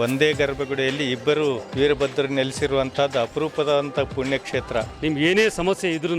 ಒಂದೇ ಗರ್ಭಗುಡಿಯಲ್ಲಿ ಇಬ್ಬರು ವೀರಭದ್ರ ನೆಲೆಸಿರುವಂತಹದ್ದು ಅಪರೂಪದಂತ ಪುಣ್ಯಕ್ಷೇತ್ರ. ನಿಮ್ಗೆ ಏನೇ ಸಮಸ್ಯೆ ಇದ್ರೂ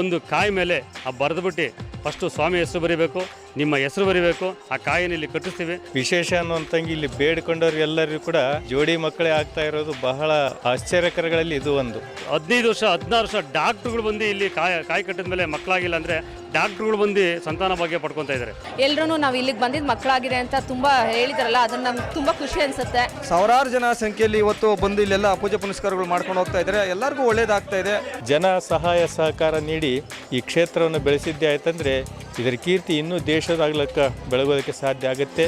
ಒಂದು ಕಾಯಿ ಮೇಲೆ ಆ ಬರೆದ್ಬಿಟ್ಟು ಫಸ್ಟು ಸ್ವಾಮಿ ಹೆಸರು ಬರೀಬೇಕು. ನಿಮ್ಮ ಹೆಸರು ಬರಿಬೇಕು ಆ ಕಾಯಿನ ಇಲ್ಲಿ ಕಟ್ಟಿಸ್ತೀವಿ. ವಿಶೇಷ ಅನ್ನುವಂತಂಗೆ ಇಲ್ಲಿ ಬೇಡ್ಕೊಂಡವ್ರು ಎಲ್ಲರಿಗೂ ಕೂಡ ಜೋಡಿ ಮಕ್ಕಳೇ ಆಗ್ತಾ ಇರೋದು ಬಹಳ ಆಶ್ಚರ್ಯಕರಗಳಲ್ಲಿ ಇದು ಒಂದು. ಹದಿನೈದು ವರ್ಷ ಹದಿನಾರು ವರ್ಷ ಡಾಕ್ಟ್ರುಗಳು ಬಂದು ಇಲ್ಲಿ ಕಾಯಿ ಕಾಯಿ ಕಟ್ಟಿದ ಮೇಲೆ ಮಕ್ಕಳಾಗಿಲ್ಲ ಅಂದರೆ ಡಾಕ್ಟ್ರುಗಳು ಬಂದು ಸಂತಾನ ಭಾಗ್ಯ ಪಡ್ಕೊತಾ ಇದ್ದಾರೆ ಎಲ್ರೂ ನಾವು ಇಲ್ಲಿಗೆ ಬಂದಿದ್ದು ಮಕ್ಕಳಾಗಿದೆ ಅಂತ ತುಂಬ ಹೇಳಿದಾರಲ್ಲ ಅದನ್ನ ನಮ್ಗೆ ತುಂಬ ಖುಷಿ ಅನಿಸುತ್ತೆ. ಸಾವಿರಾರು ಜನ ಸಂಖ್ಯೆಯಲ್ಲಿ ಇವತ್ತು ಬಂದು ಇಲ್ಲೆಲ್ಲ ಪೂಜೆ ಪುನಸ್ಕಾರಗಳು ಮಾಡ್ಕೊಂಡು ಹೋಗ್ತಾ ಇದ್ದಾರೆ ಎಲ್ಲರಿಗೂ ಒಳ್ಳೇದಾಗ್ತಾ ಇದೆ. ಜನ ಸಹಾಯ ಸಹಕಾರ ನೀಡಿ ಈ ಕ್ಷೇತ್ರವನ್ನು ಬೆಳೆಸಿದ್ದೇ ಆಯ್ತಂದ್ರೆ ಇದರ ಕೀರ್ತಿ ಇನ್ನೂ ದೇಶದಾಗ್ಲಕ್ಕ ಬೆಳಗೋದಕ್ಕೆ ಸಾಧ್ಯ ಆಗುತ್ತೆ.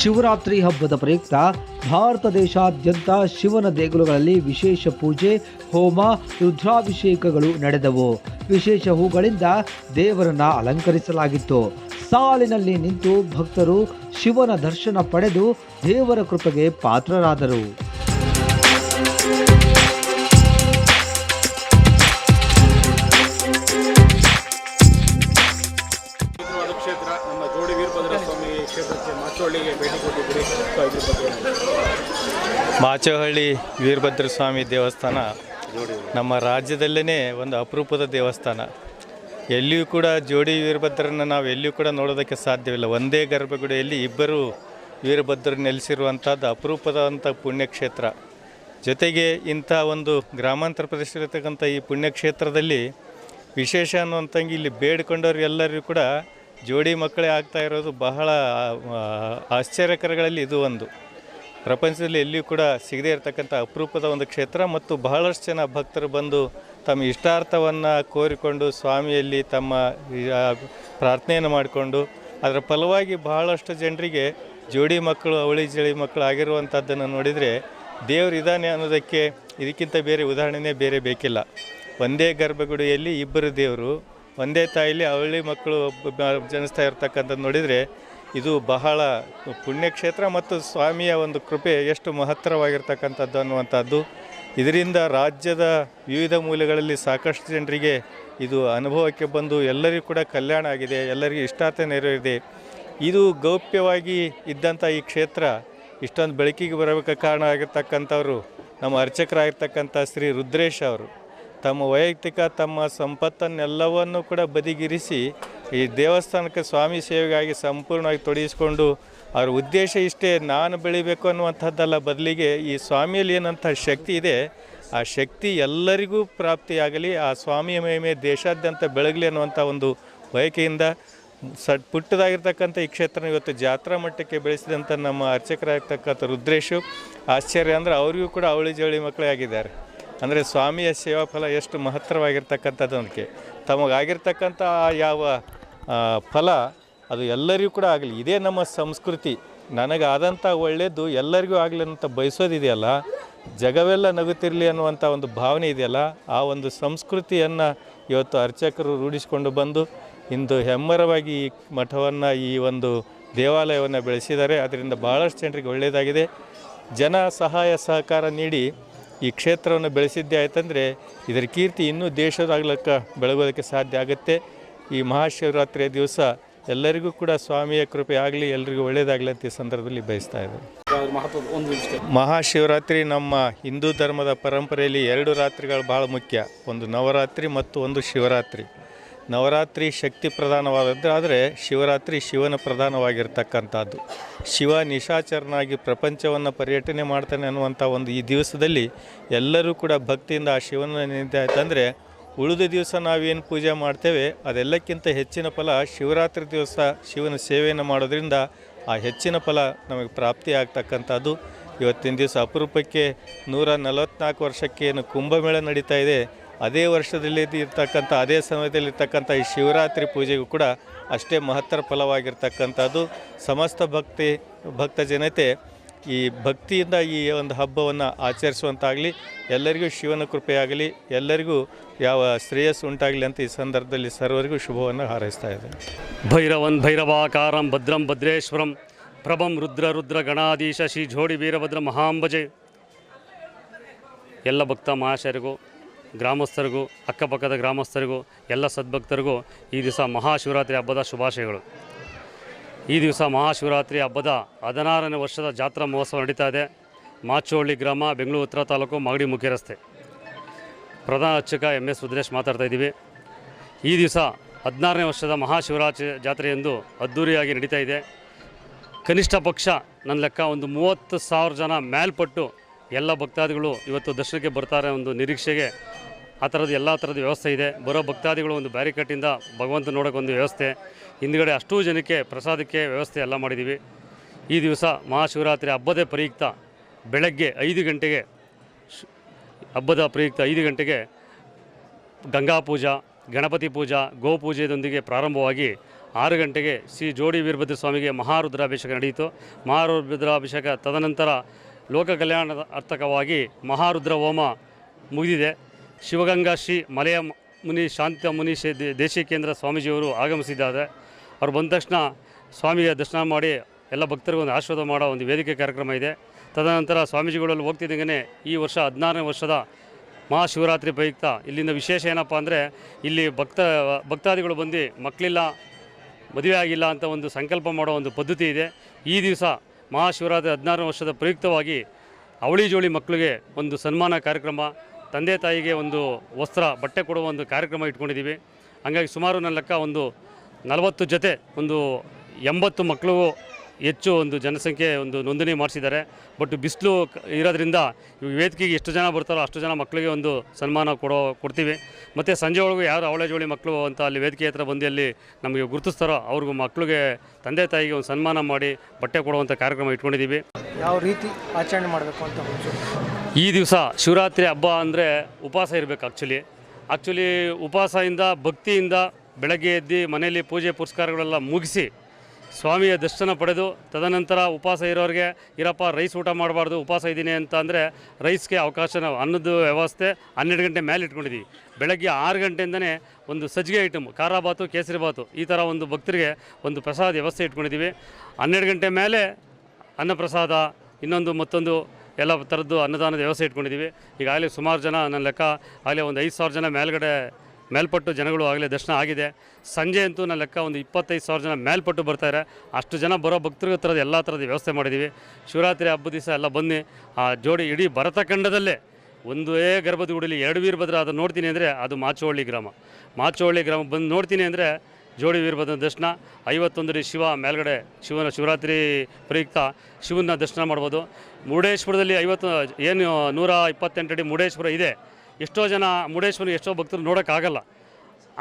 ಶಿವರಾತ್ರಿ ಹಬ್ಬದ ಪ್ರಯುಕ್ತ ಭಾರತ ದೇಶಾದ್ಯಂತ ಶಿವನ ದೇಗುಲಗಳಲ್ಲಿ ವಿಶೇಷ ಪೂಜೆ, ಹೋಮ, ರುದ್ರಾಭಿಷೇಕಗಳು ನಡೆದವು. ವಿಶೇಷ ಹೂಗಳಿಂದ ದೇವರನ್ನ ಅಲಂಕರಿಸಲಾಗಿತ್ತು. ಸಾಲಿನಲ್ಲಿ ನಿಂತು ಭಕ್ತರು ಶಿವನ ದರ್ಶನ ಪಡೆದು ದೇವರ ಕೃಪೆಗೆ ಪಾತ್ರರಾದರು. ಮಾಚಹಳ್ಳಿ ಕ್ಷೇತ್ರ ನಮ್ಮ ಜೋಡಿ ವೀರಭದ್ರ ಸ್ವಾಮಿ ಕ್ಷೇತ್ರಕ್ಕೆ ಮಾಚೋಳಿಗೆ ಭೇಟಿ ಕೊಟ್ಟಿದ್ದೀರಿ. ಸೊ ಇದ್ರ ಮಾಚೋಹಳ್ಳಿ ವೀರಭದ್ರ ಸ್ವಾಮಿ ದೇವಸ್ಥಾನ ನಮ್ಮ ರಾಜ್ಯದಲ್ಲೇ ಒಂದು ಅಪರೂಪದ ದೇವಸ್ಥಾನ. ಎಲ್ಲಿಯೂ ಕೂಡ ಜೋಡಿ ವೀರಭದ್ರನ ನಾವು ಎಲ್ಲಿಯೂ ಕೂಡ ನೋಡೋದಕ್ಕೆ ಸಾಧ್ಯವಿಲ್ಲ. ಒಂದೇ ಗರ್ಭಗುಡಿಯಲ್ಲಿ ಇಬ್ಬರು ವೀರಭದ್ರ ನೆಲೆಸಿರುವಂಥದ್ದು ಅಪರೂಪದಂಥ ಪುಣ್ಯಕ್ಷೇತ್ರ. ಜೊತೆಗೆ ಇಂಥ ಒಂದು ಗ್ರಾಮಾಂತರ ಪ್ರದೇಶದಲ್ಲಿರ್ತಕ್ಕಂಥ ಈ ಪುಣ್ಯಕ್ಷೇತ್ರದಲ್ಲಿ ವಿಶೇಷ ಅನ್ನುವಂತಂಗೆ ಇಲ್ಲಿ ಬೇಡ್ಕೊಂಡವ್ರು ಎಲ್ಲರಿಗೂ ಕೂಡ ಜೋಡಿ ಮಕ್ಕಳೇ ಆಗ್ತಾ ಇರೋದು ಬಹಳ ಆಶ್ಚರ್ಯಕರಗಳಲ್ಲಿ ಇದು ಒಂದು. ಪ್ರಪಂಚದಲ್ಲಿ ಎಲ್ಲಿಯೂ ಕೂಡ ಸಿಗದೇ ಇರತಕ್ಕಂಥ ಅಪರೂಪದ ಒಂದು ಕ್ಷೇತ್ರ ಮತ್ತು ಬಹಳಷ್ಟು ಜನ ಭಕ್ತರು ಬಂದು ತಮ್ಮ ಇಷ್ಟಾರ್ಥವನ್ನು ಕೋರಿಕೊಂಡು ಸ್ವಾಮಿಯಲ್ಲಿ ತಮ್ಮ ಪ್ರಾರ್ಥನೆಯನ್ನು ಮಾಡಿಕೊಂಡು ಅದರ ಫಲವಾಗಿ ಬಹಳಷ್ಟು ಜನರಿಗೆ ಜೋಡಿ ಮಕ್ಕಳು, ಅವಳಿ ಜಳಿ ಮಕ್ಕಳು ಆಗಿರುವಂಥದ್ದನ್ನು ನೋಡಿದರೆ ದೇವರು ಇದ್ದಾನೆ ಅನ್ನೋದಕ್ಕೆ ಇದಕ್ಕಿಂತ ಬೇರೆ ಉದಾಹರಣೆನೇ ಬೇರೆ ಬೇಕಿಲ್ಲ. ಒಂದೇ ಗರ್ಭಗುಡಿಯಲ್ಲಿ ಇಬ್ಬರು ದೇವರು, ಒಂದೇ ತಾಯಿಲಿ ಅವಳಿ ಮಕ್ಕಳು ಜನಿಸ್ತಾ ಇರ್ತಕ್ಕಂಥದ್ದು ನೋಡಿದರೆ ಇದು ಬಹಳ ಪುಣ್ಯಕ್ಷೇತ್ರ ಮತ್ತು ಸ್ವಾಮಿಯ ಒಂದು ಕೃಪೆ ಎಷ್ಟು ಮಹತ್ತರವಾಗಿರ್ತಕ್ಕಂಥದ್ದು ಅನ್ನುವಂಥದ್ದು ಇದರಿಂದ ರಾಜ್ಯದ ವಿವಿಧ ಮೂಲೆಗಳಲ್ಲಿ ಸಾಕಷ್ಟು ಜನರಿಗೆ ಇದು ಅನುಭವಕ್ಕೆ ಬಂದು ಎಲ್ಲರಿಗೂ ಕೂಡ ಕಲ್ಯಾಣ ಆಗಿದೆ, ಎಲ್ಲರಿಗೂ ಇಷ್ಟಾರ್ಥ ನೆರವೇರಿದೆ ಇದು ಗೌಪ್ಯವಾಗಿ ಇದ್ದಂಥ ಈ ಕ್ಷೇತ್ರ ಇಷ್ಟೊಂದು ಬೆಳಕಿಗೆ ಬರಬೇಕ ಕಾರಣ ಆಗಿರ್ತಕ್ಕಂಥವ್ರು, ನಮ್ಮ ಅರ್ಚಕರಾಗಿರ್ತಕ್ಕಂಥ ಶ್ರೀ ರುದ್ರೇಶ್ ಅವರು. ತಮ್ಮ ವೈಯಕ್ತಿಕ, ತಮ್ಮ ಸಂಪತ್ತನ್ನೆಲ್ಲವನ್ನು ಕೂಡ ಬದಿಗಿರಿಸಿ ಈ ದೇವಸ್ಥಾನಕ್ಕೆ ಸ್ವಾಮಿ ಸೇವೆಗಾಗಿ ಸಂಪೂರ್ಣವಾಗಿ ತೊಡಗಿಸಿಕೊಂಡು ಅವ್ರ ಉದ್ದೇಶ ಇಷ್ಟೇ, ನಾನು ಬೆಳಿಬೇಕು ಅನ್ನುವಂಥದ್ದಲ್ಲ ಬದಲಿಗೆ ಈ ಸ್ವಾಮಿಯಲ್ಲಿ ಏನಂಥ ಶಕ್ತಿ ಇದೆ, ಆ ಶಕ್ತಿ ಎಲ್ಲರಿಗೂ ಪ್ರಾಪ್ತಿಯಾಗಲಿ, ಆ ಸ್ವಾಮಿಯ ಮಹಿಮೆ ದೇಶಾದ್ಯಂತ ಬೆಳಗಲಿ ಅನ್ನುವಂಥ ಒಂದು ಬಯಕೆಯಿಂದ ಸ, ಪುಟ್ಟದಾಗಿರ್ತಕ್ಕಂಥ ಈ ಕ್ಷೇತ್ರ ಇವತ್ತು ಜಾತ್ರಾ ಮಟ್ಟಕ್ಕೆ ಬೆಳೆಸಿದಂಥ ನಮ್ಮ ಅರ್ಚಕರಾಗಿರ್ತಕ್ಕಂಥ ರುದ್ರೇಶು, ಆಶ್ಚರ್ಯ ಅಂದರೆ ಅವರಿಗೂ ಕೂಡ ಅವಳಿ ಜವಳಿ ಮಕ್ಕಳೇ ಆಗಿದ್ದಾರೆ. ಅಂದರೆ ಸ್ವಾಮಿಯ ಸೇವಾ ಫಲ ಎಷ್ಟು ಮಹತ್ತರವಾಗಿರ್ತಕ್ಕಂಥದ್ದು ಅದಕ್ಕೆ. ತಮಗಾಗಿರ್ತಕ್ಕಂಥ ಯಾವ ಫಲ ಅದು ಎಲ್ಲರಿಗೂ ಕೂಡ ಆಗಲಿ. ಇದೇ ನಮ್ಮ ಸಂಸ್ಕೃತಿ. ನನಗಾದಂಥ ಒಳ್ಳೆಯದು ಎಲ್ಲರಿಗೂ ಆಗಲಿ ಅಂತ ಬಯಸೋದಿದೆಯಲ್ಲ? ಜಗವೆಲ್ಲ ನಗುತ್ತಿರಲಿ ಅನ್ನುವಂಥ ಒಂದು ಭಾವನೆ ಇದೆಯಲ್ಲ? ಆ ಒಂದು ಸಂಸ್ಕೃತಿಯನ್ನು ಇವತ್ತು ಅರ್ಚಕರು ರೂಢಿಸಿಕೊಂಡು ಬಂದು ಇಂದು ಹೆಮ್ಮರವಾಗಿ ಈ ಮಠವನ್ನು, ಈ ಒಂದು ದೇವಾಲಯವನ್ನು ಬೆಳೆಸಿದ್ದಾರೆ. ಅದರಿಂದ ಭಾಳಷ್ಟು ಜನರಿಗೆ ಒಳ್ಳೆಯದಾಗಿದೆ. ಜನ ಸಹಾಯ ಸಹಕಾರ ನೀಡಿ ಈ ಕ್ಷೇತ್ರವನ್ನು ಬೆಳೆಸಿದ್ದೇ ಆಯ್ತಂದರೆ ಇದರ ಕೀರ್ತಿ ಇನ್ನೂ ದೇಶದಾಗಲಕ್ಕ ಬೆಳಗೋದಕ್ಕೆ ಸಾಧ್ಯ ಆಗುತ್ತೆ. ಈ ಮಹಾಶಿವರಾತ್ರಿಯ ದಿವಸ ಎಲ್ಲರಿಗೂ ಕೂಡ ಸ್ವಾಮಿಯ ಕೃಪೆ ಆಗಲಿ ಎಲ್ಲರಿಗೂ ಒಳ್ಳೆಯದಾಗಲಿ ಅಂತ ಈ ಸಂದರ್ಭದಲ್ಲಿ ಬಯಸ್ತಾ ಇದ್ದಾರೆ ಮಹತ್ವದ ಒಂದು ನಿಮಿಷ. ಮಹಾಶಿವರಾತ್ರಿ ನಮ್ಮ ಹಿಂದೂ ಧರ್ಮದ ಪರಂಪರೆಯಲ್ಲಿ ಎರಡು ರಾತ್ರಿಗಳು ಭಾಳ ಮುಖ್ಯ. ಒಂದು ನವರಾತ್ರಿ ಮತ್ತು ಒಂದು ಶಿವರಾತ್ರಿ. ನವರಾತ್ರಿ ಶಕ್ತಿ ಪ್ರಧಾನವಾದದ್ದು ಆದರೆ ಶಿವರಾತ್ರಿ ಶಿವನ ಪ್ರಧಾನವಾಗಿರ್ತಕ್ಕಂಥದ್ದು. ಶಿವ ನಿಶಾಚರನಾಗಿ ಪ್ರಪಂಚವನ್ನು ಪರ್ಯಟನೆ ಮಾಡ್ತಾನೆ ಅನ್ನುವಂಥ ಒಂದು ಈ ದಿವಸದಲ್ಲಿ ಎಲ್ಲರೂ ಕೂಡ ಭಕ್ತಿಯಿಂದ ಆ ಶಿವನ ನಿಂತೆ ಆಯ್ತಂದರೆ ಉಳಿದ ದಿವಸ ನಾವೇನು ಪೂಜೆ ಮಾಡ್ತೇವೆ, ಅದೆಲ್ಲಕ್ಕಿಂತ ಹೆಚ್ಚಿನ ಫಲ ಶಿವರಾತ್ರಿ ದಿವಸ ಶಿವನ ಸೇವೆಯನ್ನು ಮಾಡೋದ್ರಿಂದ ಆ ಹೆಚ್ಚಿನ ಫಲ ನಮಗೆ ಪ್ರಾಪ್ತಿ ಆಗ್ತಕ್ಕಂಥದ್ದು. ಇವತ್ತಿನ ದಿವಸ ಅಪರೂಪಕ್ಕೆ ನೂರ ನಲವತ್ತ್ನಾಲ್ಕು ವರ್ಷಕ್ಕೆ ಏನು ಕುಂಭಮೇಳ ನಡೀತಾ ಇದೆ. ಅದೇ ವರ್ಷದಲ್ಲಿ ಇರ್ತಕ್ಕಂಥ, ಅದೇ ಸಮಯದಲ್ಲಿ ಇರ್ತಕ್ಕಂಥ ಈ ಶಿವರಾತ್ರಿ ಪೂಜೆಗೂ ಕೂಡ ಅಷ್ಟೇ ಮಹತ್ತರ ಫಲವಾಗಿರ್ತಕ್ಕಂಥದ್ದು. ಸಮಸ್ತ ಭಕ್ತಿ, ಭಕ್ತ ಜನತೆ ಈ ಭಕ್ತಿಯಿಂದ ಈ ಒಂದು ಹಬ್ಬವನ್ನು ಆಚರಿಸುವಂತಾಗಲಿ, ಎಲ್ಲರಿಗೂ ಶಿವನ ಕೃಪೆಯಾಗಲಿ, ಎಲ್ಲರಿಗೂ ಯಾವ ಶ್ರೇಯಸ್ಸು ಉಂಟಾಗಲಿ ಅಂತ ಈ ಸಂದರ್ಭದಲ್ಲಿ ಸರ್ವರಿಗೂ ಶುಭವನ್ನು ಹಾರೈಸ್ತಾ ಇದ್ದೇನೆ. ಭೈರವನ್ ಭೈರವಾಕಾರಂ ಭದ್ರಂ ಭದ್ರೇಶ್ವರಂ, ಪ್ರಭಂ ರುದ್ರ ರುದ್ರ ಗಣಾಧೀಶ ಶ್ರೀ ಜೋಡಿ ವೀರಭದ್ರ ಮಹಾಂಬಜೆ. ಎಲ್ಲ ಭಕ್ತ ಮಹಾಶಯರಿಗೂ, ಗ್ರಾಮಸ್ಥರಿಗೂ, ಅಕ್ಕಪಕ್ಕದ ಗ್ರಾಮಸ್ಥರಿಗೂ, ಎಲ್ಲ ಸದ್ಭಕ್ತರಿಗೂ ಈ ದಿವಸ ಮಹಾಶಿವರಾತ್ರಿ ಹಬ್ಬದ ಶುಭಾಶಯಗಳು. ಈ ದಿವಸ ಮಹಾಶಿವರಾತ್ರಿ ಹಬ್ಬದ ಹದಿನಾರನೇ ವರ್ಷದ ಜಾತ್ರಾ ಮಹೋತ್ಸವ ನಡೀತಾ ಇದೆ. ಮಾಚೋಳ್ಳಿ ಗ್ರಾಮ, ಬೆಂಗಳೂರು ಉತ್ತರ ತಾಲೂಕು ಮಾಗಡಿ ಮುಖ್ಯ ರಸ್ತೆ. ಪ್ರಧಾನ ಅರ್ಚಕ ಎಂ ಎಸ್ ರುದ್ರೇಶ್ ಮಾತಾಡ್ತಾ ಇದ್ದೀವಿ. ಈ ದಿವಸ ಹದಿನಾರನೇ ವರ್ಷದ ಮಹಾಶಿವರಾತ್ರಿ ಜಾತ್ರೆಯೆಂದು ಅದ್ಧೂರಿಯಾಗಿ ನಡೀತಾ ಇದೆ. ಕನಿಷ್ಠ ಪಕ್ಷ ನನ್ನ ಲೆಕ್ಕ ಒಂದು ಮೂವತ್ತು ಸಾವಿರ ಜನ ಮೇಲ್ಪಟ್ಟು ಎಲ್ಲ ಭಕ್ತಾದಿಗಳು ಇವತ್ತು ದರ್ಶನಕ್ಕೆ ಬರ್ತಾರೆ ಒಂದು ನಿರೀಕ್ಷೆಗೆ ಆ ಥರದ ಎಲ್ಲ ಥರದ ವ್ಯವಸ್ಥೆ ಇದೆ. ಬರೋ ಭಕ್ತಾದಿಗಳು ಒಂದು ಬ್ಯಾರಿಕೇಟಿಂದ ಭಗವಂತ ನೋಡೋಕೆ ಒಂದು ವ್ಯವಸ್ಥೆ. ಹಿಂದ್ಗಡೆ ಅಷ್ಟೂ ಜನಕ್ಕೆ ಪ್ರಸಾದಕ್ಕೆ ವ್ಯವಸ್ಥೆ ಎಲ್ಲ ಮಾಡಿದ್ದೀವಿ. ಈ ದಿವಸ ಮಹಾಶಿವರಾತ್ರಿ ಹಬ್ಬದ ಪ್ರಯುಕ್ತ ಬೆಳಗ್ಗೆ ಐದು ಗಂಟೆಗೆ ಹಬ್ಬದ ಪ್ರಯುಕ್ತ ಐದು ಗಂಟೆಗೆ ಗಂಗಾ ಪೂಜಾ, ಗಣಪತಿ ಪೂಜಾ ಗೋಪೂಜೆಯೊಂದಿಗೆ ಪ್ರಾರಂಭವಾಗಿ ಆರು ಗಂಟೆಗೆ ಶ್ರೀ ಜೋಡಿ ವೀರಭದ್ರ ಸ್ವಾಮಿಗೆ ಮಹಾರುದ್ರಾಭಿಷೇಕ ನಡೆಯಿತು. ಮಹಾರುದ್ರಾಭಿಷೇಕ ತದನಂತರ ಲೋಕ ಕಲ್ಯಾಣದ ಅರ್ಥಕವಾಗಿ ಮಹಾರುದ್ರ ಹೋಮ ಮುಗಿದಿದೆ. ಶಿವಗಂಗಾ ಶ್ರೀ ಮಲೆಯ ಮುನಿ, ಶಾಂತ ಮುನಿ ಶೇ- ಕೇಂದ್ರ ಸ್ವಾಮೀಜಿಯವರು ಆಗಮಿಸಿದ್ದಾರೆ. ಅವ್ರು ಬಂದ ತಕ್ಷಣ ಸ್ವಾಮಿಯ ದರ್ಶನ ಮಾಡಿ ಎಲ್ಲ ಭಕ್ತರಿಗೂ ಒಂದು ಆಶೀರ್ವಾದ ಮಾಡೋ ಒಂದು ವೇದಿಕೆ ಕಾರ್ಯಕ್ರಮ ಇದೆ. ತದನಂತರ ಸ್ವಾಮೀಜಿಗಳಲ್ಲಿ ಹೋಗ್ತಿದ್ದಂಗೆ ಈ ವರ್ಷ ಹದಿನಾರನೇ ವರ್ಷದ ಮಹಾಶಿವರಾತ್ರಿ ಪ್ರಯುಕ್ತ ಇಲ್ಲಿಂದ ವಿಶೇಷ ಏನಪ್ಪ ಅಂದರೆ ಇಲ್ಲಿ ಭಕ್ತ, ಭಕ್ತಾದಿಗಳು ಬಂದು ಮಕ್ಕಳಿಲ್ಲ, ಮದುವೆ ಆಗಿಲ್ಲ ಅಂತ ಒಂದು ಸಂಕಲ್ಪ ಮಾಡೋ ಒಂದು ಪದ್ಧತಿ ಇದೆ. ಈ ದಿವಸ ಮಹಾಶಿವರಾತ್ರಿ ಹದಿನಾರನೇ ವರ್ಷದ ಪ್ರಯುಕ್ತವಾಗಿ ಅವಳಿ ಜೋಳಿ ಮಕ್ಕಳಿಗೆ ಒಂದು ಸನ್ಮಾನ ಕಾರ್ಯಕ್ರಮ ತಂದೆ ತಾಯಿಗೆ ಒಂದು ವಸ್ತ್ರ, ಬಟ್ಟೆ ಕೊಡುವ ಒಂದು ಕಾರ್ಯಕ್ರಮ ಇಟ್ಕೊಂಡಿದ್ದೀವಿ. ಹಂಗಾಗಿ ಸುಮಾರು ನನ್ನ ಲೆಕ್ಕ ಒಂದು ನಲವತ್ತು ಜೊತೆ ಒಂದು ಎಂಬತ್ತು ಮಕ್ಕಳು ಹೆಚ್ಚು ಒಂದು ಜನಸಂಖ್ಯೆ ಒಂದು ನೋಂದಣಿ ಮಾಡಿಸಿದ್ದಾರೆ. ಬಟ್ ಬಿಸಿಲು ಇರೋದ್ರಿಂದ ವೇದಿಕೆಗೆ ಎಷ್ಟು ಜನ ಬರ್ತಾರೋ ಅಷ್ಟು ಜನ ಮಕ್ಕಳಿಗೆ ಒಂದು ಸನ್ಮಾನ ಕೊಡೋ, ಕೊಡ್ತೀವಿ. ಮತ್ತು ಸಂಜೆ ಒಳಗೂ ಯಾರು ಅವಳೆ ಜೋಳಿ ಮಕ್ಕಳು ಅಂತ ಅಲ್ಲಿ ವೇದಿಕೆ ಹತ್ರ ಬಂದು ಅಲ್ಲಿ ನಮಗೆ ಗುರುತಿಸ್ತಾರೋ ಅವ್ರಿಗೂ ಮಕ್ಕಳಿಗೆ ತಂದೆ ತಾಯಿಗೆ ಒಂದು ಸನ್ಮಾನ ಮಾಡಿ ಬಟ್ಟೆ ಕೊಡುವಂಥ ಕಾರ್ಯಕ್ರಮ ಇಟ್ಕೊಂಡಿದ್ದೀವಿ. ಯಾವ ರೀತಿ ಆಚರಣೆ ಮಾಡಬೇಕು ಅಂತ ಈ ದಿವಸ ಶಿವರಾತ್ರಿ ಹಬ್ಬ ಅಂದರೆ ಉಪವಾಸ ಇರಬೇಕು ಆ್ಯಕ್ಚುಲಿ ಆ್ಯಕ್ಚುಲಿ ಉಪವಾಸದಿಂದ, ಭಕ್ತಿಯಿಂದ ಬೆಳಗ್ಗೆ ಎದ್ದು ಮನೆಯಲ್ಲಿ ಪೂಜೆ ಪುರಸ್ಕಾರಗಳೆಲ್ಲ ಮುಗಿಸಿ ಸ್ವಾಮಿಯ ದರ್ಶನ ಪಡೆದು ತದನಂತರ ಉಪವಾಸ ಇರೋರಿಗೆ, ಇರಪ್ಪ, ರೈಸ್ ಊಟ ಮಾಡಬಾರ್ದು, ಉಪವಾಸ ಇದ್ದೀನಿ ಅಂತ ಅಂದರೆ ರೈಸ್ಗೆ ಅವಕಾಶ ನಾವು ಅನ್ನದ ವ್ಯವಸ್ಥೆ ಹನ್ನೆರಡು ಗಂಟೆ ಮೇಲೆ ಇಟ್ಕೊಂಡಿದ್ದೀವಿ ಬೆಳಗ್ಗೆ ಆರು ಗಂಟೆಯಿಂದನೇ ಒಂದು ಸಜ್ಜಿಗೆ ಐಟಮ್ ಖಾರ ಬಾತು, ಕೇಸರಿ ಬಾತು ಈ ಥರ ಒಂದು ಭಕ್ತರಿಗೆ ಒಂದು ಪ್ರಸಾದ ವ್ಯವಸ್ಥೆ ಇಟ್ಕೊಂಡಿದ್ದೀವಿ ಹನ್ನೆರಡು ಗಂಟೆ ಮೇಲೆ ಅನ್ನಪ್ರಸಾದ, ಇನ್ನೊಂದು ಮತ್ತೊಂದು ಎಲ್ಲ ಥರದ್ದು ಅನ್ನದಾನದ ವ್ಯವಸ್ಥೆ ಇಟ್ಕೊಂಡಿದ್ದೀವಿ. ಈಗಾಗಲೇ ಸುಮಾರು ಜನ ನನ್ನ ಲೆಕ್ಕ ಆಗಲೇ ಒಂದು ಐದು ಸಾವಿರ ಜನ ಮೇಲ್ಗಡೆ ಮೇಲ್ಪಟ್ಟು ಜನಗಳು ಆಗಲೇ ದರ್ಶನ ಆಗಿದೆ. ಸಂಜೆ ಅಂತೂ ನನ್ನ ಲೆಕ್ಕ ಒಂದು ಇಪ್ಪತ್ತೈದು ಸಾವಿರ ಜನ ಮೇಲ್ಪಟ್ಟು ಬರ್ತಾರೆ ಅಷ್ಟು ಜನ ಬರೋ ಭಕ್ತರಿಗೆ ಥರದ ಎಲ್ಲ ಥರದ ವ್ಯವಸ್ಥೆ ಮಾಡಿದ್ದೀವಿ. ಶಿವರಾತ್ರಿ ಹಬ್ಬದ ದಿವಸ ಎಲ್ಲ ಬನ್ನಿ. ಆ ಜೋಡಿ ಇಡೀ ಭರತಖಂಡದಲ್ಲೇ ಒಂದೇ ಗರ್ಭದ ಗುಡಿಲಿ ಎರಡು ವೀರಭದ್ರ ಅದು ನೋಡ್ತೀನಿ ಅಂದರೆ ಅದು ಮಾಚೋಳ್ಳಿ ಗ್ರಾಮ. ಮಾಚೋಳ್ಳಿ ಗ್ರಾಮ ಬಂದು ನೋಡ್ತೀನಿ ಅಂದರೆ ಜೋಡಿ ವೀರಭದ್ರ ದರ್ಶನ. ಐವತ್ತೊಂದರಿ ಶಿವ ಮೇಲ್ಗಡೆ ಶಿವನ ಶಿವರಾತ್ರಿ ಪ್ರಯುಕ್ತ ಶಿವನ ದರ್ಶನ ಮಾಡ್ಬೋದು. ಮುರುಡೇಶ್ವರದಲ್ಲಿ ಐವತ್ತು, ಏನು ನೂರ ಇಪ್ಪತ್ತೆಂಟು ಅಡಿ ಮುರುಡೇಶ್ವರ ಇದೆ. ಎಷ್ಟೋ ಜನ ಮುರುಡೇಶ್ವರ ಎಷ್ಟೋ ಭಕ್ತರು ನೋಡೋಕ್ಕಾಗಲ್ಲ.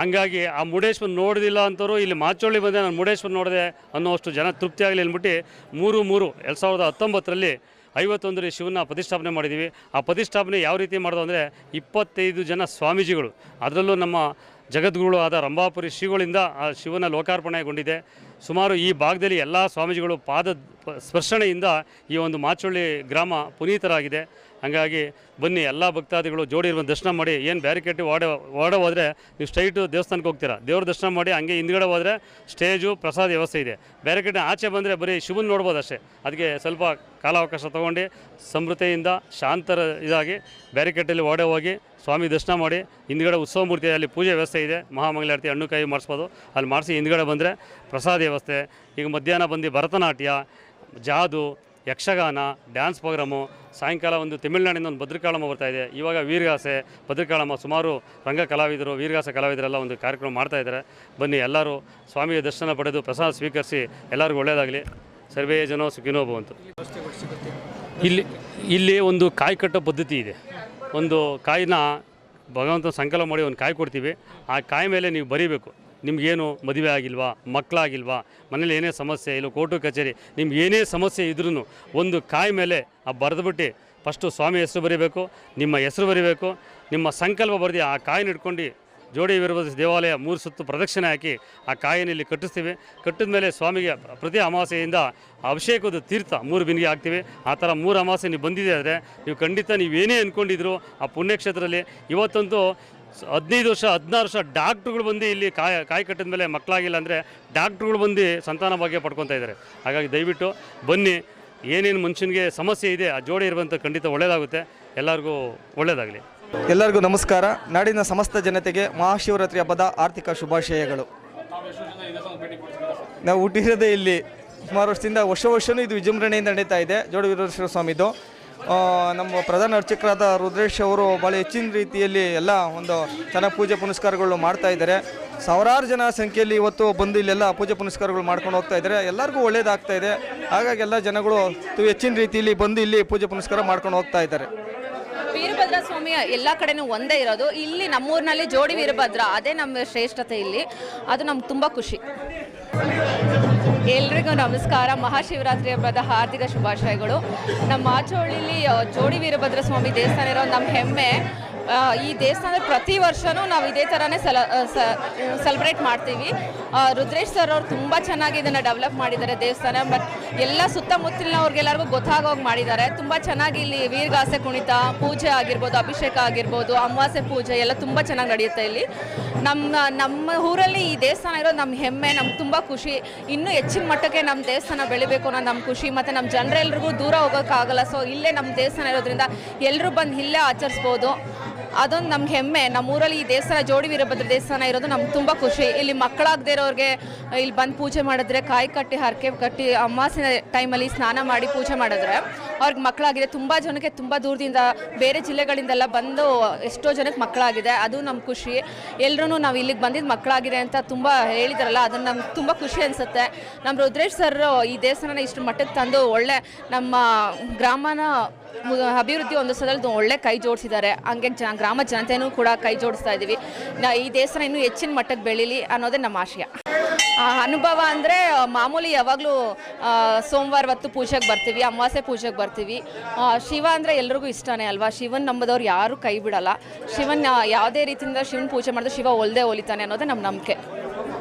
ಹಂಗಾಗಿ ಆ ಮುರುಡೇಶ್ವರ ನೋಡೋದಿಲ್ಲ ಅಂತವರು ಇಲ್ಲಿ ಮಾಚೋಳಿ ಬಂದೆ, ನಾನು ಮುರುಡೇಶ್ವರ ನೋಡಿದೆ ಅನ್ನೋಷ್ಟು ಜನ ತೃಪ್ತಿ ಆಗಲಿ ಅಂದ್ಬಿಟ್ಟು ಮೂರು ಮೂರು, ಎರಡು ಸಾವಿರದ ಹತ್ತೊಂಬತ್ತರಲ್ಲಿ ಐವತ್ತೊಂದರಲ್ಲಿ ಶಿವನ ಪ್ರತಿಷ್ಠಾಪನೆ ಮಾಡಿದ್ದೀವಿ. ಆ ಪ್ರತಿಷ್ಠಾಪನೆ ಯಾವ ರೀತಿ ಮಾಡೋದು ಅಂದರೆ ಇಪ್ಪತ್ತೈದು ಜನ ಸ್ವಾಮೀಜಿಗಳು. ಅದರಲ್ಲೂ ನಮ್ಮ ಜಗದ್ಗುರುಗಳು ಆದ ರಂಭಾಪುರಿ ಶ್ರೀಗಳಿಂದ ಆ ಶಿವನ ಲೋಕಾರ್ಪಣೆಗೊಂಡಿದೆ. ಸುಮಾರು ಈ ಭಾಗದಲ್ಲಿ ಎಲ್ಲ ಸ್ವಾಮೀಜಿಗಳು ಪಾದ ಸ್ಪರ್ಶಣೆಯಿಂದ ಈ ಒಂದು ಮಾಚೊಳ್ಳಿ ಗ್ರಾಮ ಪುನೀತರಾಗಿದೆ. ಹಾಗಾಗಿ ಬನ್ನಿ, ಎಲ್ಲ ಭಕ್ತಾದಿಗಳು ಜೋಡಿ ಇರುವ ದರ್ಶನ ಮಾಡಿ. ಏನು ಬ್ಯಾರಿಕೇಟ್ ಓಡ ಓಡ ಹೋದರೆ ನೀವು ಸ್ಟ್ರೈಟು ದೇವಸ್ಥಾನಕ್ಕೆ ಹೋಗ್ತೀರಾ? ದೇವ್ರ ದರ್ಶನ ಮಾಡಿ, ಹಂಗೆ ಹಿಂದ್ಗಡೆ ಹೋದರೆ ಸ್ಟೇಜು, ಪ್ರಸಾದ ವ್ಯವಸ್ಥೆ ಇದೆ. ಬ್ಯಾರಿಕೇಟ್ನ ಆಚೆ ಬಂದರೆ ಬರೀ ಶಿವನ್ ನೋಡ್ಬೋದು ಅಷ್ಟೇ. ಅದಕ್ಕೆ ಸ್ವಲ್ಪ ಕಾಲಾವಕಾಶ ತೊಗೊಂಡು, ಸಮೃದ್ಧಿಯಿಂದ, ಶಾಂತರ ಇದಾಗಿ ಬ್ಯಾರಿಕೇಟಲ್ಲಿ ಓಡೆ ಹೋಗಿ ಸ್ವಾಮಿ ದರ್ಶನ ಮಾಡಿ, ಹಿಂದ್ಗಡೆ ಉತ್ಸವ ಮೂರ್ತಿ ಅಲ್ಲಿ ಪೂಜೆ ವ್ಯವಸ್ಥೆ ಇದೆ. ಮಹಾಮಂಗಳಾರತಿ ಹಣ್ಣು ಕಾಯಿ ಮಾಡಿಸ್ಬೋದು. ಅಲ್ಲಿ ಮಾಡಿಸಿ ಹಿಂದ್ಗಡೆ ಬಂದರೆ ಪ್ರಸಾದ ವ್ಯವಸ್ಥೆ, ಈಗ ಮಧ್ಯಾಹ್ನ ಬಂದು ಭರತನಾಟ್ಯ, ಜಾದು, ಯಕ್ಷಗಾನ, ಡ್ಯಾನ್ಸ್ ಪ್ರೋಗ್ರಾಮು, ಸಾಯಂಕಾಲ ಒಂದು ತಮಿಳುನಾಡಿನ ಒಂದು ಭದ್ರಕಾಳಮ್ಮ ಬರ್ತಾ ಇದೆ. ಇವಾಗ ವೀರಗಾಸೆ ಭದ್ರಕಾಳಮ್ಮ ಸುಮಾರು ರಂಗ ಕಲಾವಿದರು, ವೀರಗಾಸೆ ಕಲಾವಿದರೆಲ್ಲ ಒಂದು ಕಾರ್ಯಕ್ರಮ ಮಾಡ್ತಾ ಇದ್ದಾರೆ. ಬನ್ನಿ ಎಲ್ಲರೂ ಸ್ವಾಮಿಯ ದರ್ಶನ ಪಡೆದು ಪ್ರಸಾದ ಸ್ವೀಕರಿಸಿ ಎಲ್ಲರಿಗೂ ಒಳ್ಳೆಯದಾಗಲಿ. ಸರ್ವೇ ಜನೋ ಸುಖಿನೋ ಭವಂತು. ಇಲ್ಲಿ ಇಲ್ಲಿ ಒಂದು ಕಾಯಿ ಕಟ್ಟೋ ಪದ್ಧತಿ ಇದೆ. ಒಂದು ಕಾಯಿನ ಭಗವಂತ ಸಂಕಲ್ಪ ಮಾಡಿ ಒಂದು ಕಾಯಿ ಕೊಡ್ತೀವಿ. ಆ ಕಾಯಿ ಮೇಲೆ ನೀವು ಬರೀಬೇಕು. ನಿಮ್ಗೇನು ಮದುವೆ ಆಗಿಲ್ವಾ ಮಕ್ಕಳಾಗಿಲ್ವಾ ಮನೇಲಿ ಏನೇ ಸಮಸ್ಯೆ ಇಲ್ಲ, ಕೋರ್ಟು, ಕಚೇರಿ, ನಿಮ್ಗೆ ಏನೇ ಸಮಸ್ಯೆ ಇದ್ರೂ ಒಂದು ಕಾಯಿ ಮೇಲೆ ಆ ಬರೆದ್ಬಿಟ್ಟು ಫಸ್ಟು ಸ್ವಾಮಿ ಹೆಸರು ಬರೀಬೇಕು, ನಿಮ್ಮ ಹೆಸರು ಬರೀಬೇಕು, ನಿಮ್ಮ ಸಂಕಲ್ಪ ಬರೆದು ಆ ಕಾಯಿನ ಇಟ್ಕೊಂಡು ಜೋಡಿ ವೀರಭದ್ರ ದೇವಾಲಯ ಮೂರು ಸುತ್ತು ಪ್ರದಕ್ಷಿಣೆ ಹಾಕಿ ಆ ಕಾಯಿನ ಇಲ್ಲಿ ಕಟ್ಟಿಸ್ತೀವಿ. ಕಟ್ಟಿದ ಮೇಲೆ ಸ್ವಾಮಿಗೆ ಪ್ರತಿ ಅಮಾವಾಸ್ಯೆಯಿಂದ ಅಭಿಷೇಕದ ತೀರ್ಥ ಮೂರು ಬಿಂದಿಗೆ ಹಾಕ್ತೀವಿ. ಆ ಥರ ಮೂರು ಅಮಾಸೆ ನೀವು ಬಂದಿದೆ ಆದರೆ ನೀವು ಖಂಡಿತ ನೀವೇನೇ ಅಂದ್ಕೊಂಡಿದ್ರು ಆ ಪುಣ್ಯಕ್ಷೇತ್ರದಲ್ಲಿ, ಇವತ್ತಂತೂ ಹದಿನೈದು ವರ್ಷ, ಹದಿನಾರು ವರ್ಷ ಡಾಕ್ಟ್ರುಗಳು ಬಂದು ಇಲ್ಲಿ ಕಾಯಿ ಕಾಯಿ ಕಟ್ಟಿದ ಮೇಲೆ ಮಕ್ಕಳಾಗಿಲ್ಲ ಅಂದರೆ ಡಾಕ್ಟ್ರುಗಳು ಬಂದು ಸಂತಾನ ಭಾಗ್ಯ ಪಡ್ಕೊತಾ ಇದ್ದಾರೆ. ಹಾಗಾಗಿ ದಯವಿಟ್ಟು ಬನ್ನಿ. ಏನೇನು ಮನುಷ್ಯನಿಗೆ ಸಮಸ್ಯೆ ಇದೆ, ಆ ಜೋಡಿ ಇರುವಂಥ ಖಂಡಿತ ಒಳ್ಳೆಯದಾಗುತ್ತೆ ಎಲ್ಲರಿಗೂ ಒಳ್ಳೆಯದಾಗಲಿ ಎಲ್ಲರಿಗೂ ನಮಸ್ಕಾರ. ನಾಡಿನ ಸಮಸ್ತ ಜನತೆಗೆ ಮಹಾಶಿವರಾತ್ರಿ ಹಬ್ಬದ ಆರ್ಥಿಕ ಶುಭಾಶಯಗಳು. ನಾವು ಹುಟ್ಟಿರೋದೇ ಇಲ್ಲಿ. ಸುಮಾರು ವರ್ಷದಿಂದ ವರ್ಷ ವರ್ಷವೂ ಇದು ವಿಜೃಂಭಣೆಯಿಂದ ನಡೀತಾ ಇದೆ. ಜೋಡಿ ವೀರೇಶ್ವರ ಸ್ವಾಮಿದು. ನಮ್ಮ ಪ್ರಧಾನ ಅರ್ಚಕರಾದ ರುದ್ರೇಶ್ ಅವರು ಭಾಳ ಹೆಚ್ಚಿನ ರೀತಿಯಲ್ಲಿ ಎಲ್ಲ ಒಂದು ಚೆನ್ನಾಗಿ ಪೂಜೆ ಪುನಸ್ಕಾರಗಳು ಮಾಡ್ತಾ ಇದ್ದಾರೆ. ಸಾವಿರಾರು ಜನ ಸಂಖ್ಯೆಯಲ್ಲಿ ಇವತ್ತು ಬಂದು ಇಲ್ಲೆಲ್ಲ ಪೂಜೆ ಪುನಸ್ಕಾರಗಳು ಮಾಡ್ಕೊಂಡು ಹೋಗ್ತಾ ಇದ್ದಾರೆ. ಎಲ್ಲರಿಗೂ ಒಳ್ಳೇದಾಗ್ತಾ ಇದೆ. ಹಾಗಾಗಿ ಎಲ್ಲ ಜನಗಳು ಹೆಚ್ಚಿನ ರೀತಿಯಲ್ಲಿ ಬಂದು ಇಲ್ಲಿ ಪೂಜೆ ಪುನಸ್ಕಾರ ಮಾಡ್ಕೊಂಡು ಹೋಗ್ತಾ ಇದ್ದಾರೆ. ವೀರಭದ್ರ ಸ್ವಾಮಿ ಎಲ್ಲ ಕಡೆನೂ ಒಂದೇ ಇರೋದು. ಇಲ್ಲಿ ನಮ್ಮೂರಿನಲ್ಲಿ ಜೋಡಿ ವೀರಭದ್ರ. ಅದೇ ನಮ್ಮ ಶ್ರೇಷ್ಠತೆ ಇಲ್ಲಿ. ಅದು ನಮ್ಗೆ ತುಂಬ ಖುಷಿ. ಎಲ್ರಿಗೂ ನಮಸ್ಕಾರ. ಮಹಾಶಿವರಾತ್ರಿ ಹಬ್ಬದ ಹಾರ್ದಿಕ ಶುಭಾಶಯಗಳು. ನಮ್ಮ ಆಚೋಳಿಲಿ ಜೋಡಿ ವೀರಭದ್ರ ಸ್ವಾಮಿ ದೇವಸ್ಥಾನ ಇರೋ ನಮ್ಮ ಹೆಮ್ಮೆ ಈ ದೇವಸ್ಥಾನದ ಪ್ರತಿ ವರ್ಷವೂ ನಾವು ಇದೇ ಥರನೇ ಸೆಲ ಸೆಲೆಬ್ರೇಟ್ ಮಾಡ್ತೀವಿ. ರುದ್ರೇಶ್ ಸರ್ ಅವರು ತುಂಬ ಚೆನ್ನಾಗಿ ಇದನ್ನು ಡೆವಲಪ್ ಮಾಡಿದ್ದಾರೆ ದೇವಸ್ಥಾನ ಬಟ್ ಎಲ್ಲ ಸುತ್ತಮುತ್ತಲಿನವ್ರಿಗೆಲ್ಲರಿಗೂ ಗೊತ್ತಾಗೋಗಿ ಮಾಡಿದ್ದಾರೆ. ತುಂಬ ಚೆನ್ನಾಗಿ ಇಲ್ಲಿ ವೀರಗಾಸೆ ಕುಣಿತ, ಪೂಜೆ ಆಗಿರ್ಬೋದು, ಅಭಿಷೇಕ ಆಗಿರ್ಬೋದು, ಅಮಾವಾಸ್ಯೆ ಪೂಜೆ ಎಲ್ಲ ತುಂಬ ಚೆನ್ನಾಗಿ ನಡೆಯುತ್ತೆ ಇಲ್ಲಿ. ನಮ್ಮ ನಮ್ಮ ಊರಲ್ಲಿ ಈ ದೇವಸ್ಥಾನ ಇರೋದು ನಮ್ಮ ಹೆಮ್ಮೆ ನಮ್ಗೆ ತುಂಬ ಖುಷಿ. ಇನ್ನೂ ಹೆಚ್ಚಿನ ಮಟ್ಟಕ್ಕೆ ನಮ್ಮ ದೇವಸ್ಥಾನ ಬೆಳಿಬೇಕು ಅನ್ನೋ ನಮ್ಮ ಖುಷಿ, ಮತ್ತು ನಮ್ಮ ಜನರೆಲ್ರಿಗೂ ದೂರ ಹೋಗೋಕ್ಕಾಗಲ್ಲ. ಸೊ ಇಲ್ಲೇ ನಮ್ಮ ದೇವಸ್ಥಾನ ಇರೋದ್ರಿಂದ ಎಲ್ಲರೂ ಬಂದು ಇಲ್ಲೇ ಆಚರಿಸ್ಬೋದು. ಅದೊಂದು ನಮ್ಗೆ ಹೆಮ್ಮೆ. ನಮ್ಮ ಊರಲ್ಲಿ ಈ ದೇವಸ್ಥಾನ, ಜೋಡಿ ವೀರಭದ್ರ ದೇವಸ್ಥಾನ ಇರೋದು ನಮ್ಗೆ ತುಂಬ ಖುಷಿ. ಇಲ್ಲಿ ಮಕ್ಕಳಾಗದೇ ಇರೋರಿಗೆ ಇಲ್ಲಿ ಬಂದು ಪೂಜೆ ಮಾಡಿದ್ರೆ, ಕಾಯಿ ಕಟ್ಟಿ, ಹರಕೆ ಕಟ್ಟಿ ಅಮಾಸಿನ ಟೈಮಲ್ಲಿ ಸ್ನಾನ ಮಾಡಿ ಪೂಜೆ ಮಾಡಿದ್ರೆ, ಅವ್ರಿಗೆ ಮಕ್ಕಳಾಗಿದೆ. ತುಂಬ ಜನಕ್ಕೆ ತುಂಬ ದೂರದಿಂದ, ಬೇರೆ ಜಿಲ್ಲೆಗಳಿಂದೆಲ್ಲ ಬಂದು ಎಷ್ಟೋ ಜನಕ್ಕೆ ಮಕ್ಕಳಾಗಿದೆ. ಅದು ನಮ್ಮ ಖುಷಿ. ಎಲ್ಲರೂ ನಾವು ಇಲ್ಲಿಗೆ ಬಂದಿದ್ದು ಮಕ್ಕಳಾಗಿದೆ ಅಂತ ತುಂಬ ಹೇಳಿದಾರಲ್ಲ, ಅದನ್ನು ನಮ್ಗೆ ತುಂಬ ಖುಷಿ ಅನಿಸುತ್ತೆ. ನಮ್ಮ ರುದ್ರೇಶ್ ಸರ್ ಈ ದೇವಸ್ಥಾನನ ಇಷ್ಟು ಮಟ್ಟಕ್ಕೆ ತಂದು ಒಳ್ಳೆ ನಮ್ಮ ಗ್ರಾಮನ ಅಭಿವೃದ್ಧಿ ಒಂದು ಸದಲ್ ಒಳ್ಳೆ ಕೈ ಜೋಡಿಸಿದ್ದಾರೆ. ಹಂಗೆ ಜನ, ಗ್ರಾಮ ಜನತೆನೂ ಕೂಡ ಕೈ ಜೋಡಿಸ್ತಾ ಇದ್ದೀವಿ. ನಾ ಈ ದೇವಸ್ಥಾನ ಇನ್ನೂ ಹೆಚ್ಚಿನ ಮಟ್ಟಕ್ಕೆ ಬೆಳೀಲಿ ಅನ್ನೋದೇ ನಮ್ಮ ಆಶಯ. ಅನುಭವ ಅಂದರೆ ಮಾಮೂಲಿ ಯಾವಾಗಲೂ ಸೋಮವಾರ ಹೊತ್ತು ಪೂಜೆಗೆ ಬರ್ತೀವಿ, ಅಮಾವಾಸ್ಯೆ ಪೂಜೆಗೆ ಬರ್ತೀವಿ. ಶಿವ ಅಂದರೆ ಎಲ್ರಿಗೂ ಇಷ್ಟನೇ ಅಲ್ವಾ? ಶಿವನ್ ನಂಬದವ್ರು ಯಾರೂ ಕೈ ಬಿಡಲ್ಲ. ಶಿವನ್ ಯಾವುದೇ ರೀತಿಯಿಂದ ಶಿವನ ಪೂಜೆ ಮಾಡಿದ್ರೆ ಶಿವ ಒಲ್ದೇ ಒಲಿತಾನೆ ಅನ್ನೋದೇ ನಮ್ಮ ನಂಬಿಕೆ.